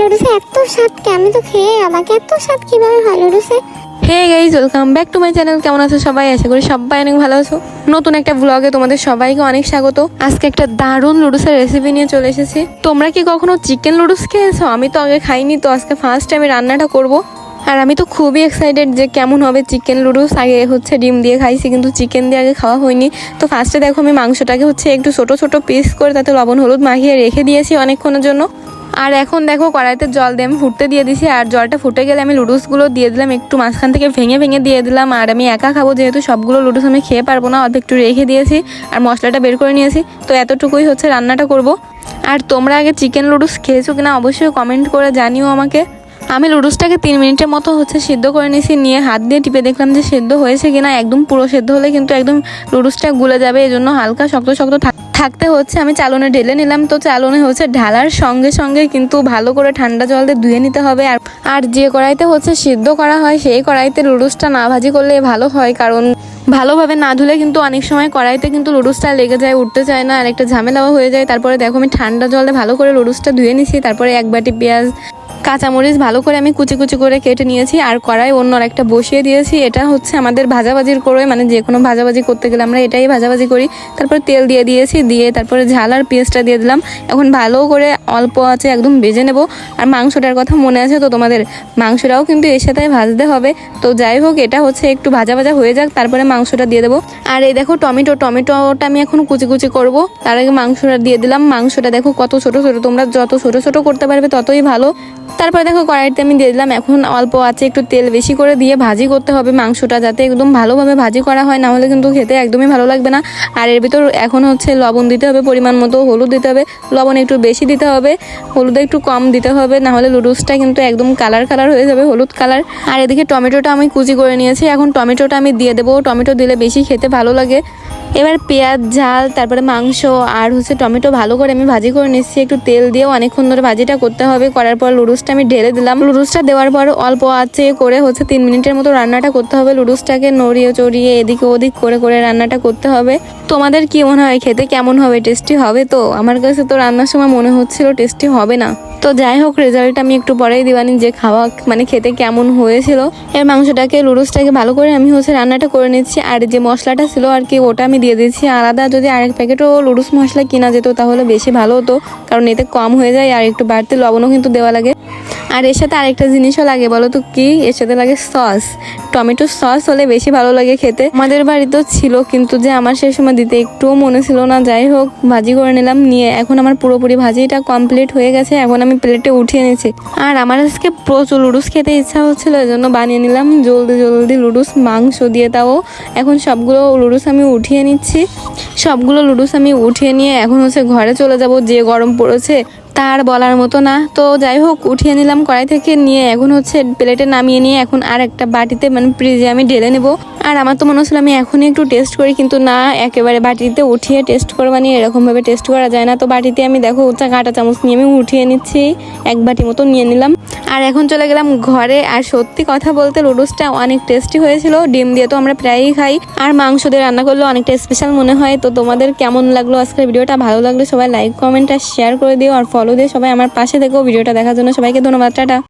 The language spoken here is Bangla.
লুডুসে এত স্বাদ কে? আমি তো খেয়ে আমাকে এত স্বাদ কীভাবে হয় hey guys, welcome back to my channel. কেমন আছো সবাই? আশা করি সবাই অনেক ভালো আছো। নতুন একটা ব্লগে তোমাদের সবাইকে অনেক স্বাগত। আজকে একটা দারুণ লুডুসের রেসিপি নিয়ে চলে এসেছি। তোমরা কি কখনো চিকেন লুডুস খেয়েছো? আমি তো আগে খাইনি, তো আজকে ফার্স্ট আমি রান্নাটা করব। আর আমি তো খুবই এক্সাইটেড যে কেমন হবে চিকেন লুডুস। আগে হচ্ছে ডিম দিয়ে খাইছি, কিন্তু চিকেন দিয়ে আগে খাওয়া হয়নি। তো ফার্স্টে দেখো আমি মাংসটাকে হচ্ছে একটু ছোট ছোট পিস করে তাতে লবণ, হলুদ মাখিয়ে রেখে দিয়েছি অনেকক্ষণের জন্য। আর এখন দেখো কড়াইতে জল দিয়ে আমি ফুটতে দিয়ে দিছি, আর জলটা ফুটে গেলে আমি লুডুসগুলো দিয়ে দিলাম, একটু মাঝখান থেকে ভেঙে ভেঙে দিয়ে দিলাম, আর আমি একা খাব যেহেতু সবগুলো লুডুস আমি খেয়ে পারব না অল্প একটু রেখে দিয়েছি, আর মশলাটা বের করে নিয়েছি, তো এতটুকুই হচ্ছে রান্নাটা করব। আর তোমরা আগে চিকেন লুডুস খেয়েছো কিনা অবশ্যই কমেন্ট করে জানিও আমাকে। আমি লুডুসটাকে তিন মিনিটের মতো হচ্ছে সিদ্ধ করে নিয়েছি, নিয়ে হাত দিয়ে টিপে দেখলাম যে সেদ্ধ হয়েছে কিনা, একদম পুরো সেদ্ধ হলে কিন্তু একদম লুডুসটা গুলে যাবে এই জন্য হালকা শক্ত শক্ত থাক- থাকতে হচ্ছে, আমি চালনে ঢেলে নিলাম। তো চালনে হচ্ছে ঢালার সঙ্গে সঙ্গে কিন্তু ভালো করে ঠান্ডা জল দিয়ে ধুয়ে নিতে হবে। আর আর যে কড়াইতে হচ্ছে সিদ্ধ করা হয়, সেই কড়াইতে লুডুসটা না ভাজি করলে ভালো হয়, কারণ ভালোভাবে না ধুলে কিন্তু অনেক সময় কড়াইতে কিন্তু লুডুসটা লেগে যায়, উঠতে চায় না, আর একটা ঝামেলাও হয়ে যায়। তারপরে দেখো আমি ঠান্ডা জলে ভালো করে লুডুসটা ধুয়ে নিছি, তারপরে এক বাটি পেঁয়াজ কাঁচামরিচ ভালো করে আমি কুচি কুচি করে কেটে নিয়েছি, আর কড়াই অন্য একটা বসিয়ে দিয়েছি। এটা হচ্ছে আমাদের ভাজাভাজির করে মানে যে কোনো ভাজাভাজি করতে গেলে আমরা এটাই ভাজাভাজি করি। তারপর তেল দিয়ে দিয়েছি, দিয়ে তারপরে ঝাল আর পেঁয়াজটা দিয়ে দিলাম। এখন ভালো করে অল্প আছে, একদম ভেজে নেব। আর মাংসটার কথা মনে আছে তো তোমাদের? মাংসটাও কিন্তু এর সাথে ভাজতে হবে। তো যাই হোক, এটা হচ্ছে একটু ভাজা ভাজা হয়ে যাক, তারপরে মাংসটা দিয়ে দেবো। আর এই দেখো টমেটো, টমেটোটা আমি এখন কুচি কুচি করব। তার আগে মাংসটা দিয়ে দিলাম। মাংসটা দেখো কত ছোট ছোট, তোমরা যত ছোট ছোট করতে পারবে ততই ভালো। তারপরে দেখো কড়াইতে আমি দিয়ে দিলাম। এখন অল্প আছে, একটু তেল বেশি করে দিয়ে ভাজি করতে হবে মাংসটা যাতে একদম ভালোভাবে ভাজি করা হয়, না হলে কিন্তু খেতে একদমই ভালো লাগবে না। আর এর ভিতর এখন হচ্ছে লবণ দিতে হবে, পরিমাণ মতো হলুদ দিতে হবে। লবণ একটু বেশি দিতে হবে, হলুদ একটু কম দিতে হবে, না হলে লুডুসটা কিন্তু একদম কালার কালার হয়ে যাবে, হলুদ কালার। আর এদিকে টমেটোটা আমি কুচি করে নিয়েছি। এখন টমেটোটা আমি দিয়ে দেবো। টমেটো দিলে বেশি খেতে ভালো লাগে। এবার পেঁয়াজ, ঝাল, তারপরে মাংস আর হচ্ছে টমেটো ভালো করে আমি ভাজি করে নিচ্ছি। একটু তেল দিয়েও অনেকক্ষণ ধরে ভাজিটা করতে হবে। করার পর লুডুসটা আমি ঢেলে দিলাম। লুডুসটা দেওয়ার পর অল্প আছে করে হচ্ছে তিন মিনিটের মতো রান্নাটা করতে হবে। লুডুসটাকে নড়িয়ে চড়িয়ে এদিকে ওদিক করে করে রান্নাটা করতে হবে। তোমাদের কি মনে হয়? খেতে কেমন হবে? টেস্টি হবে তো? আমার কাছে তো রান্নার সময় মনে হচ্ছিল টেস্টি হবে না। তো যাই হোক রেজাল্ট আমি একটু পরেই দিবানি যে খাওয়া মানে খেতে কেমন হয়েছিল। এর মাংসটাকে লুডুসটাকে ভালো করে আমি হচ্ছে রান্নাটা করে নিচ্ছি। আর যে মশলাটা ছিল আর কি, ওটা আমি দিয়ে দিচ্ছি আলাদা যদি আরেক প্যাকেটও লুডুস মশলা কিনা যেত, তাহলে বেশি ভালো হতো। কারণ এতে কম হয়ে যায় আর একটু বাড়তি লবণও কিন্তু দেওয়া লাগে। আর এর সাথে আরেকটা জিনিসও লাগে বলো তো কি? এর সাথে লাগে সস। টমেটো সস হলে বেশি ভালো লাগে খেতে। আমাদের বাড়িতেও ছিল, কিন্তু যে আমার সেই সময় দিতে একটুও মনে ছিল না। যাই হোক, ভাজি করে নিলাম। নিয়ে এখন আমার পুরোপুরি ভাজিটা কমপ্লিট হয়ে গেছে। এখন আমি প্লেটে উঠিয়ে নিয়েছি আর আমার আজকে প্রচুর লুডুস খেতে ইচ্ছা হচ্ছিল এই জন্য বানিয়ে নিলাম জলদি জলদি লুডুস, মাংস দিয়ে তাও। এখন সবগুলো লুডুস আমি উঠিয়ে নিচ্ছি। সবগুলো লুডুস আমি উঠিয়ে নিয়ে এখন হচ্ছে ঘরে চলে যাব, যে গরম পড়েছে তার বলার মতো না। তো যাই হোক, উঠিয়ে নিলাম কড়াই থেকে, নিয়ে এখন হচ্ছে প্লেটে নামিয়ে নিয়ে এখন আর একটা বাটিতে মানে ফ্রিজে আমি ঢেলে নেব। আর আমার তো মনে হচ্ছিল আমি এখনই একটু টেস্ট করি, কিন্তু না, একেবারে বাটিতে উঠিয়ে টেস্ট করবা নিয়ে এরকমভাবে টেস্ট করা যায় না। তো বাটিতে আমি দেখো কাঁটা চামচ নিয়ে আমি উঠিয়ে নিচ্ছি, এক বাটি মতো নিয়ে নিলাম। আর এখন চলে গেলাম ঘরে। আর সত্যি কথা বলতে লুডুসটা অনেক টেস্টি হয়েছিল, ডিম দিয়ে তো আমরা প্রায়ই খাই। আর মাংস দিয়ে রান্না করলে অনেকটা স্পেশাল মনে হয়। তো তোমাদের কেমন লাগল আজকের ভিডিওটা? ভালো লাগলে সবাই লাইক কমেন্ট আর শেয়ার করে দিও। আর ফলো দিয়ে সবাই আমার পাশে দেখো ভিডিওটা দেখার জন্য সবাইকে ধন্যবাদ। টাটা।